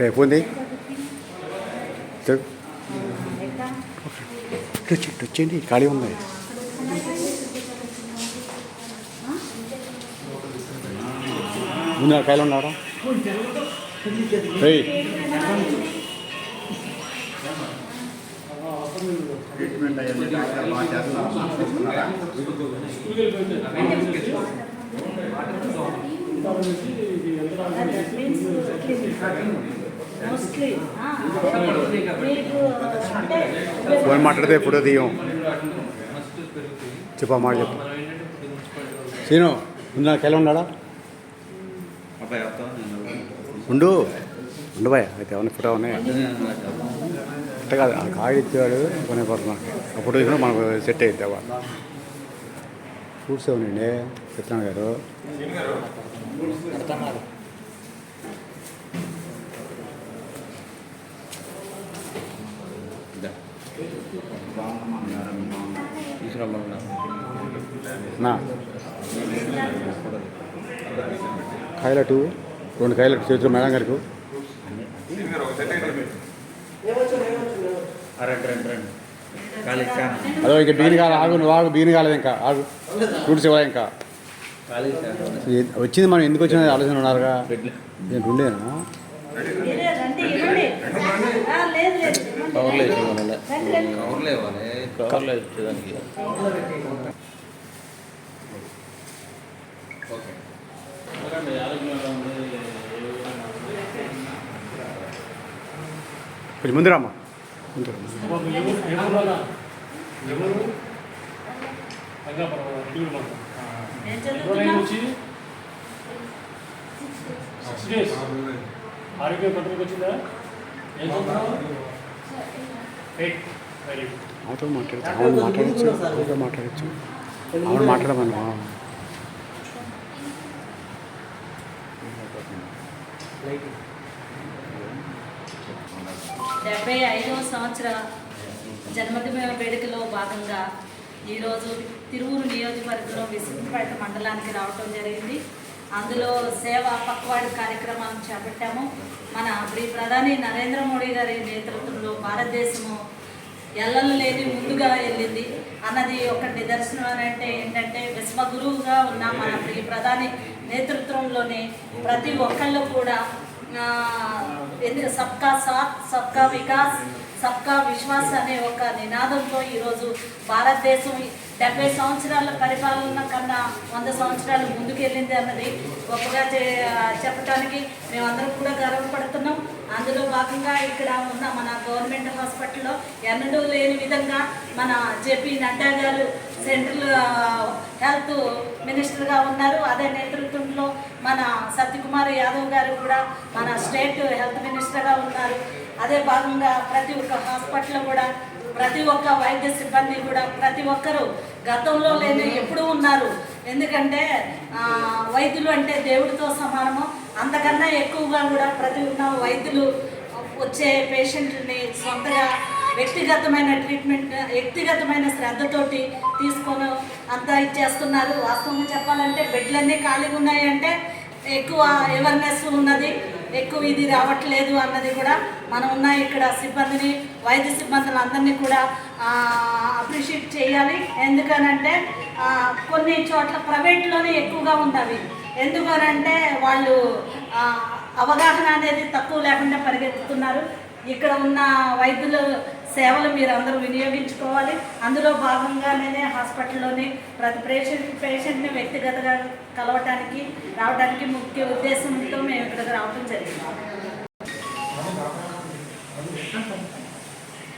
రేపు ఉంది చెడు ఇటు వచ్చి వచ్చేయండి ఖాళీ ఉంది ముందు కాయలు ఉన్నారా ట్రీట్మెంట్ అయ్యింది ఫోన్ మాట్లాడితే ఫోటో తీయం. చెప్పా మాట చెప్పు. సీను ముందు నా కాయలు ఉన్నాడా? ఉండు. ఉండు బాయ్ అయితే ఏమైనా ఫోటో ఉన్నాయి? అంతే కాదు ఆ కాయ ఇచ్చాడు కొనే పడుతున్నాను ఆ ఫోటో తీసుకుని మనకు సెట్ అయింది అవ్వ. ఫ్రూట్స్ ఏమనండి సత్యనారాయణ గారు. నా. కాయలు అటు రెండు కాయలు అటు చేతులు మేడం గారికి. రండి రండి రండి. ఖాళీ చాలా అదో ఇంకా బిగిన కాలేదు ఆగు నువ్వు ఆగు బిగిన కాలేదు ఇంకా. ఆగు. ఫ్రూట్స్ ఇవ్వాలి ఇంకా. వచ్చింది మనం ఎందుకు వచ్చిన ఆలోచన ఉన్నారుగా? నేను ఉండేనా. కవర్లో వేసి ఇవ్వాలి. కవర్లో కొంచెం ముందు రామ్మా ముందు ఆరోగ్య పత్రిక వచ్చిందా? ఏం ఆమెతో మాట్లాడచ్చు. మాట్లాడచ్చు. ఆమెతో మాట్లాడచ్చు మాట్లాడమన్నా డెబ్బై ఐదవ సంవత్సర జన్మదిన వేడుకలో భాగంగా ఈరోజు తిరువురు నియోజకవర్గంలో విసుగుపేట మండలానికి రావటం జరిగింది. అందులో సేవ పక్వాడు కార్యక్రమాలను చేపట్టాము. మన ప్రియ ప్రధాని నరేంద్ర మోడీ గారి నేతృత్వంలో భారతదేశము ఎల్లలు లేని ముందుగా వెళ్ళింది. అన్నది ఒక నిదర్శనం అని అంటే ఏంటంటే విశ్వగురువుగా ఉన్న మన ప్రియ ప్రధాని నేతృత్వంలోనే ప్రతి ఒక్కళ్ళు కూడా సబ్కా సాత్ సబ్కా వికాస్ సబ్కా విశ్వాస్ అనే ఒక నినాదంతో ఈరోజు భారతదేశం డెబ్బై సంవత్సరాల పరిపాలన కన్నా వంద సంవత్సరాలు ముందుకెళ్ళింది అన్నది గొప్పగా చే- చెప్పడానికి మేమందరం కూడా గర్వపడుతున్నాం. అందులో భాగంగా ఇక్కడ ఉన్న మన గవర్నమెంట్ హాస్పిటల్లో ఎన్నడూ లేని విధంగా మన జేపీ నడ్డా గారు సెంట్రల్ హెల్త్ మినిస్టర్గా ఉన్నారు. అదే నేతృత్వంలో మన సత్యకుమార్ యాదవ్ గారు కూడా మన స్టేట్ హెల్త్ మినిస్టర్గా ఉన్నారు. అదే భాగంగా ప్రతి ఒక్క హాస్పిటల్ కూడా ప్రతి ఒక్క వైద్య సిబ్బంది కూడా ప్రతి ఒక్కరూ గతంలో లేని ఎప్పుడూ ఉన్నారు. ఎందుకంటే వైద్యులు అంటే దేవుడితో సమానము. అంతకన్నా ఎక్కువగా కూడా ప్రతి ఉన్న వైద్యులు వచ్చే పేషెంట్ని సొంతగా వ్యక్తిగతమైన ట్రీట్మెంట్ వ్యక్తిగతమైన శ్రద్ధతోటి తీసుకొని అంతా ఇచ్చేస్తున్నారు. వాస్తవంగా చెప్పాలంటే బెడ్లన్నీ ఖాళీగా ఉన్నాయంటే ఎక్కువ అవేర్నెస్ ఉన్నది. ఎక్కువ ఇది రావట్లేదు అన్నది కూడా మనం ఉన్న ఇక్కడ సిబ్బందిని వైద్య సిబ్బందులు అందరినీ కూడా అప్రిషియేట్ చేయాలి. ఎందుకనంటే కొన్ని చోట్ల ప్రైవేట్లోనే ఎక్కువగా ఉన్నవి ఎందుకనంటే వాళ్ళు అవగాహన అనేది తక్కువ లేకుండా పరిగెత్తుతున్నారు. ఇక్కడ ఉన్న వైద్యుల సేవలు మీరు అందరూ వినియోగించుకోవాలి. అందులో భాగంగానే హాస్పిటల్లోని ప్రతి పేషెంట్ పేషెంట్ని వ్యక్తిగతంగా కలవటానికి రావడానికి ముఖ్య ఉద్దేశంతో మేము ఇక్కడికి రావడం జరిగింది.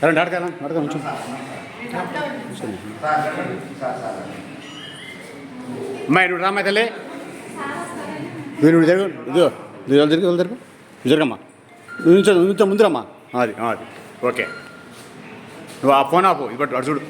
రండి అడగా అడగా కొంచెం అమ్మాయి నువ్వు రామ్మాయి తల్లి. నువ్వు నువ్వు జరుగు ఇదిగో ఇది జరుగు వాళ్ళు జరుగు. జరగమ్మా. నువ్వు నుంచో ముందురమ్మా. అది అది ఓకే. నువ్వు ఆ ఫోన్ ఆపు ఇప్పుడు అడుచుడు